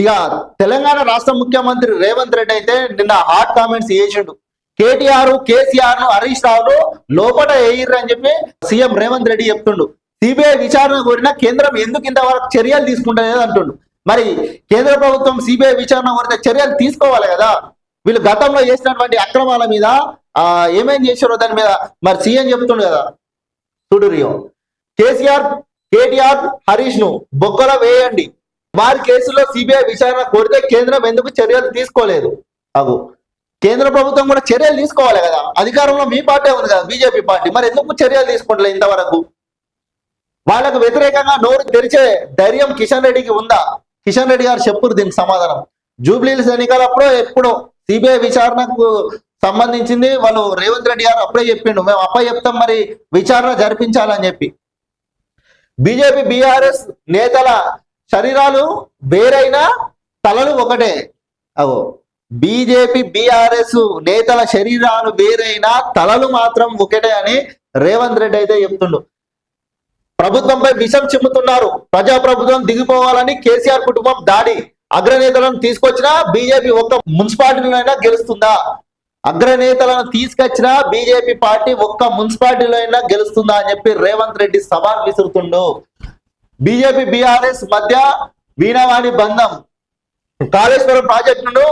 ఇక తెలంగాణ రాష్ట్ర ముఖ్యమంత్రి రేవంత్ రెడ్డి అయితే నిన్న హాట్ కామెంట్స్ చేసిండు. కేటీఆర్ కేసీఆర్ను హరీష్ రావును లోపల వేయర్రు అని చెప్పి సీఎం రేవంత్ రెడ్డి చెప్తుండు. సిబిఐ విచారణ కోరినా కేంద్రం ఎందుకు ఇంతవరకు చర్యలు తీసుకుంటలేదు అంటుండు. మరి కేంద్ర ప్రభుత్వం సిబిఐ విచారణ కోరితే చర్యలు తీసుకోవాలి కదా? వీళ్ళు గతంలో చేసినటువంటి అక్రమాల మీద ఆ ఏమేం చేశారో దాని మీద మరి సీఎం చెప్తుండు కదా? చూడు రియో. కేసీఆర్ కేటీఆర్ హరీష్ను బొక్కలో వేయండి. వారి కేసులో సిబిఐ విచారణ కోరితే కేంద్రం ఎందుకు చర్యలు తీసుకోలేదు? అగు. కేంద్ర ప్రభుత్వం కూడా చర్యలు తీసుకోవాలి కదా. అధికారంలో మీ పార్టీ ఉంది కదా బీజేపీ పార్టీ. మరి ఎందుకు చర్యలు తీసుకోవట్లేదు ఇంతవరకు? వాళ్ళకు వ్యతిరేకంగా నోరు తెరిచే ధైర్యం కిషన్ రెడ్డికి ఉందా? కిషన్ రెడ్డి గారు చెప్పురు దీనికి సమాధానం. జూబ్లీహిల్స్ ఎన్నికలప్పుడు ఎప్పుడో సిబిఐ విచారణకు సంబంధించింది వాళ్ళు రేవంత్ రెడ్డి గారు అప్పుడే చెప్పిండు. మేము అప్ప చెప్తాం మరి విచారణ జరిపించాలని చెప్పి. బీజేపీ బీఆర్ఎస్ నేతల శరీరాలు వేరైనా తలలు ఒకటే. అగో బీజేపీ బీఆర్ఎస్ నేతల శరీరాలు వేరైనా తలలు మాత్రం ఒకటే అని రేవంత్ రెడ్డి అయితే చెప్తుండు. ప్రభుత్వంపై విషం చిమ్ముతున్నారు. ప్రజాప్రభుత్వం దిగిపోవాలని కేసీఆర్ కుటుంబం దాడి. అగ్రనేతలను తీసుకొచ్చినా బీజేపీ ఒక్క మున్సిపాలిటీలోనైనా గెలుస్తుందా? అగ్రనేతలను తీసుకొచ్చినా బీజేపీ పార్టీ ఒక్క మున్సిపాలిటీలో అయినా గెలుస్తుందా అని చెప్పి రేవంత్ రెడ్డి సవాల్ విసురుతుండు. బీజేపీ బీఆర్ఎస్ మధ్య వీణవాణి బంధం. కాళేశ్వరం ప్రాజెక్టును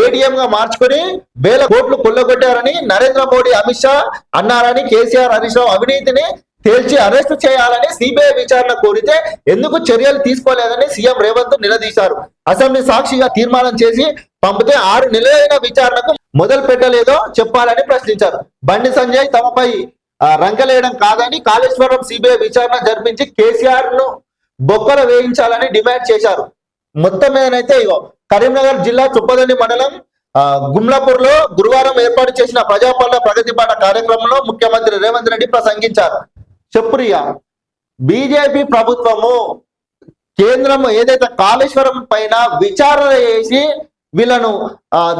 ఏటీఎం గా మార్చుకొని వేల కోట్లు కొల్లగొట్టారని నరేంద్ర మోడీ అమిత్ షా అన్నారని కేసీఆర్ హరీష్ రావు అవినీతిని తేల్చి అరెస్టు చేయాలని సిబిఐ విచారణ కోరితే ఎందుకు చర్యలు తీసుకోలేదని సీఎం రేవంత్ నిలదీశారు. అసెంబ్లీ సాక్షిగా తీర్మానం చేసి పంపితే ఆరు నెలలైన విచారణకు మొదలు పెట్టలేదో చెప్పాలని ప్రశ్నించారు. బండి సంజయ్ తమపై రంగలేయడం కాదని కాళేశ్వరం సిబిఐ విచారణ జరిపించి కేసీఆర్ను బొక్కలు వేయించాలని డిమాండ్ చేశారు. మొత్తం మీదనైతే ఇగో కరీంనగర్ జిల్లా చుప్పదండి మండలం గుమ్లాపూర్లో గురువారం ఏర్పాటు చేసిన ప్రజాపాలన ప్రగతి పాట కార్యక్రమంలో ముఖ్యమంత్రి రేవంత్ రెడ్డి ప్రసంగించారు. చెప్పురియా బీజేపీ ప్రభుత్వము కేంద్రం ఏదైతే కాళేశ్వరం పైన విచారణ చేసి వీళ్ళను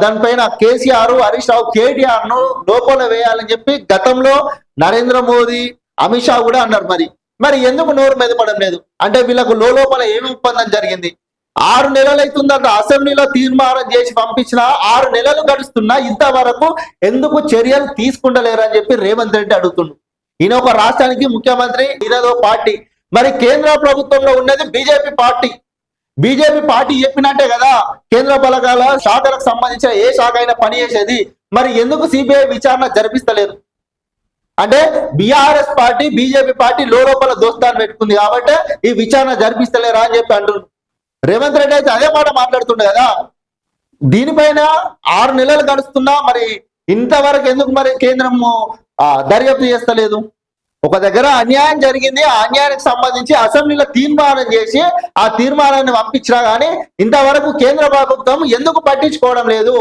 దానిపైన కేసీఆర్ హరీష్ రావు కేటీఆర్ను లోపల వేయాలని చెప్పి గతంలో నరేంద్ర మోదీ అమిత్ షా కూడా అన్నారు మరి. మరి ఎందుకు నోరు మెదపడం లేదు? అంటే వీళ్ళకు లోపల ఏమి ఒప్పందం జరిగింది? ఆరు నెలలు అసెంబ్లీలో తీర్మానం చేసి పంపించిన ఆరు నెలలు గడుస్తున్నా ఇంతవరకు ఎందుకు చర్యలు తీసుకుంటలేరు అని చెప్పి రేవంత్ రెడ్డి అడుగుతుండు. ఈయన ఒక రాష్ట్రానికి ముఖ్యమంత్రి ఈయనదో పార్టీ. మరి కేంద్ర ప్రభుత్వంలో ఉన్నది బీజేపీ పార్టీ. బీజేపీ పార్టీ చెప్పినట్టే కదా కేంద్ర బలగాల శాఖలకు సంబంధించిన ఏ శాఖ అయినా పనిచేసేది. మరి ఎందుకు సిబిఐ విచారణ జరిపిస్తలేదు? అంటే బీఆర్ఎస్ పార్టీ బీజేపీ పార్టీ లోపల దోస్తాన్ని పెట్టుకుంది కాబట్టి ఈ విచారణ జరిపిస్తలేరా అని చెప్పి అంటున్నారు రేవంత్ రెడ్డి అయితే అదే మాట మాట్లాడుతుండే కదా. దీనిపైన ఆరు నెలలు గడుస్తున్నా మరి ఇంతవరకు ఎందుకు మరి కేంద్రము దర్యాప్తు చేస్తలేదు? ఒక దగ్గర అన్యాయం జరిగింది ఆ అన్యాయానికి సంబంధించి అసెంబ్లీలో తీర్మానం చేసి ఆ తీర్మానాన్ని పంపించినా కానీ ఇంతవరకు కేంద్ర ప్రభుత్వం ఎందుకు పట్టించుకోవడం లేదు?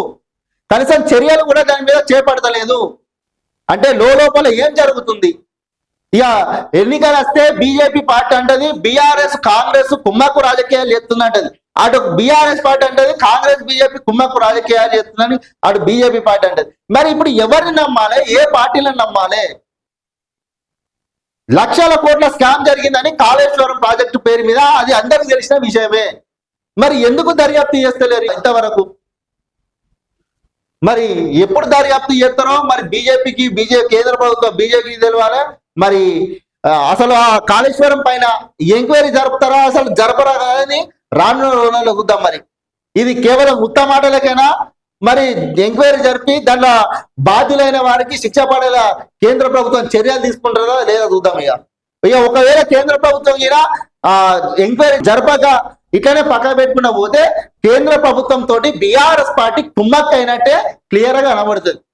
కనీసం చర్యలు కూడా దాని మీద చేపడతలేదు. అంటే లోపల ఏం జరుగుతుంది? ఇక ఎన్నికలు వస్తే బీజేపీ పార్టీ అంటది బీఆర్ఎస్ కాంగ్రెస్ కుమ్మకు రాజకీయాలు చేస్తుందంటది. అటు బీఆర్ఎస్ పార్టీ అంటది కాంగ్రెస్ బీజేపీ కుమ్మకు రాజకీయాలు చేస్తుందని అటు బీజేపీ పార్టీ అంటది. మరి ఇప్పుడు ఎవరిని నమ్మాలి? ఏ పార్టీలను నమ్మాలి? లక్షల కోట్ల స్కామ్ జరిగిందని కాళేశ్వరం ప్రాజెక్టు పేరు మీద అది అందరికి తెలిసిన విషయమే. మరి ఎందుకు దర్యాప్తు చేస్తలేరు ఇంతవరకు? మరి ఎప్పుడు దర్యాప్తు చేస్తారో? మరి బీజేపీకి బీజేపీ కేంద్ర ప్రభుత్వం బీజేపీకి తెలియాలి మరి అసలు ఆ కాళేశ్వరం పైన ఎంక్వైరీ జరుపుతారా? అసలు జరపరా అని రానున్న రోజుల్లో చూద్దాం మరి. ఇది కేవలం ఉత్త మాటలకైనా? మరి ఎంక్వైరీ జరిపి దాంట్లో బాధ్యులైన వారికి శిక్ష పడేలా కేంద్ర ప్రభుత్వం చర్యలు తీసుకుంటారా లేదా చూద్దాం ఇక. ఇక ఒకవేళ కేంద్ర ప్రభుత్వం ఇలా ఆ ఎంక్వైరీ జరపక ఇట్లనే పక్క పెట్టుకున్న పోతే కేంద్ర ప్రభుత్వం తోటి బీఆర్ఎస్ పార్టీ కుమ్మక్క అయినట్టే క్లియర్గా కనబడుతుంది.